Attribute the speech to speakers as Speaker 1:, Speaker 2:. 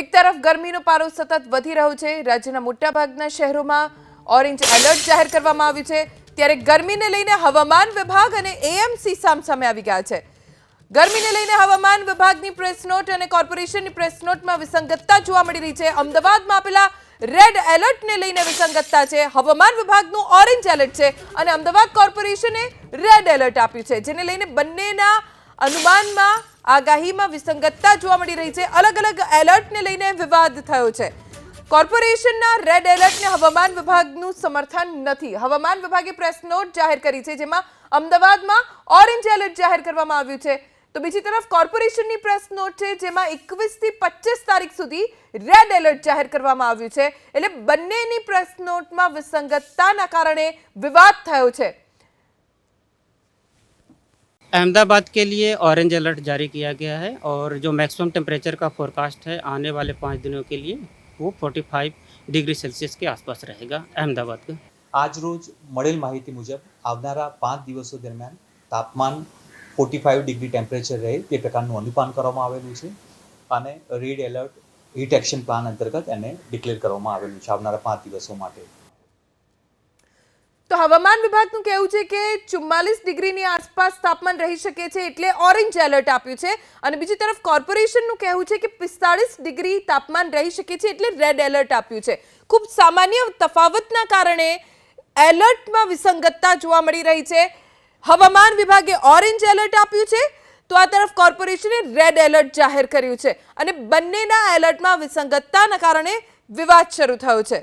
Speaker 1: એક તરફ ગરમીનો પારો સતત વધી રહ્યો છે, રાજ્યના મોટાભાગના શહેરોમાં ઓરેન્જ એલર્ટ જાહેર કરવામાં આવ્યું છે, ત્યારે ગરમીને લઈને હવામાન વિભાગ અને એએમસી સામસામે આવી ગયા છે. ગરમીને લઈને હવામાન વિભાગની પ્રેસ નોટ અને કોર્પોરેશનની પ્રેસ નોટમાં વિસંગતતા જોવા મળી રહી છે. અમદાવાદમાં આપેલા રેડ એલર્ટને લઈને વિસંગતતા છે. હવામાન વિભાગનું ઓરેન્જ એલર્ટ છે અને અમદાવાદ કોર્પોરેશને રેડ એલર્ટ આપ્યું છે, જેને લઈને બંનેના અનુમાનમાં આગાહીમાં વિસંગતતા જોવા મળી રહી છે. અલગ અલગ એલર્ટને લઈને વિવાદ થયો છે. કોર્પોરેશનના રેડ એલર્ટને હવામાન વિભાગનું સમર્થન નથી. હવામાન વિભાગે પ્રેસ નોટ જાહેર કરી છે, જેમાં અમદાવાદમાં ઓરેન્જ એલર્ટ જાહેર કરવામાં આવ્યું છે. તો બીજી તરફ કોર્પોરેશનની પ્રેસ નોટ છે, જેમાં એકવીસથી પચીસ તારીખ સુધી રેડ એલર્ટ જાહેર કરવામાં આવ્યું છે. એટલે બંનેની પ્રેસ નોટમાં વિસંગતતાના કારણે વિવાદ થયો છે.
Speaker 2: अहमदाबाद के लिए ऑरेंज अलर्ट जारी किया गया है और जो मैक्सिमम टेम्परेचर का फोरकास्ट है आने वाले पाँच दिनों के लिए वो 45 डिग्री सेल्सियस के आसपास रहेगा अहमदाबाद का
Speaker 3: આજ રોજ મળેલ માહિતી મુજબ આવનારા પાંચ દિવસો દરમિયાન તાપમાન ફોર્ટી ફાઇવ ડિગ્રી ટેમ્પરેચર રહે તે પ્રકારનું અનુમાન કરવામાં આવેલું છે અને red alert heat action plan અંતર્ગત એને ડિક્લેર કરવામાં આવેલું છે આવનારા પાંચ દિવસો માટે
Speaker 1: તો હવામાન વિભાગનું કહેવું છે કે ચુમ્માલીસ ડિગ્રીની આસપાસ તાપમાન રહી શકે છે એટલે ઓરેન્જ એલર્ટ આપ્યું છે. અને બીજી તરફ કોર્પોરેશનનું કહેવું છે કે પિસ્તાળીસ ડિગ્રી તાપમાન રહી શકે છે એટલે રેડ એલર્ટ આપ્યું છે. ખૂબ સામાન્ય તફાવતના કારણે એલર્ટમાં વિસંગતતા જોવા મળી રહી છે. હવામાન વિભાગે ઓરેન્જ એલર્ટ આપ્યું છે. તો આ તરફ કોર્પોરેશને રેડ એલર્ટ જાહેર કર્યું છે. અને બંનેના એલર્ટમાં વિસંગતતાના કારણે વિવાદ શરૂ થયો છે.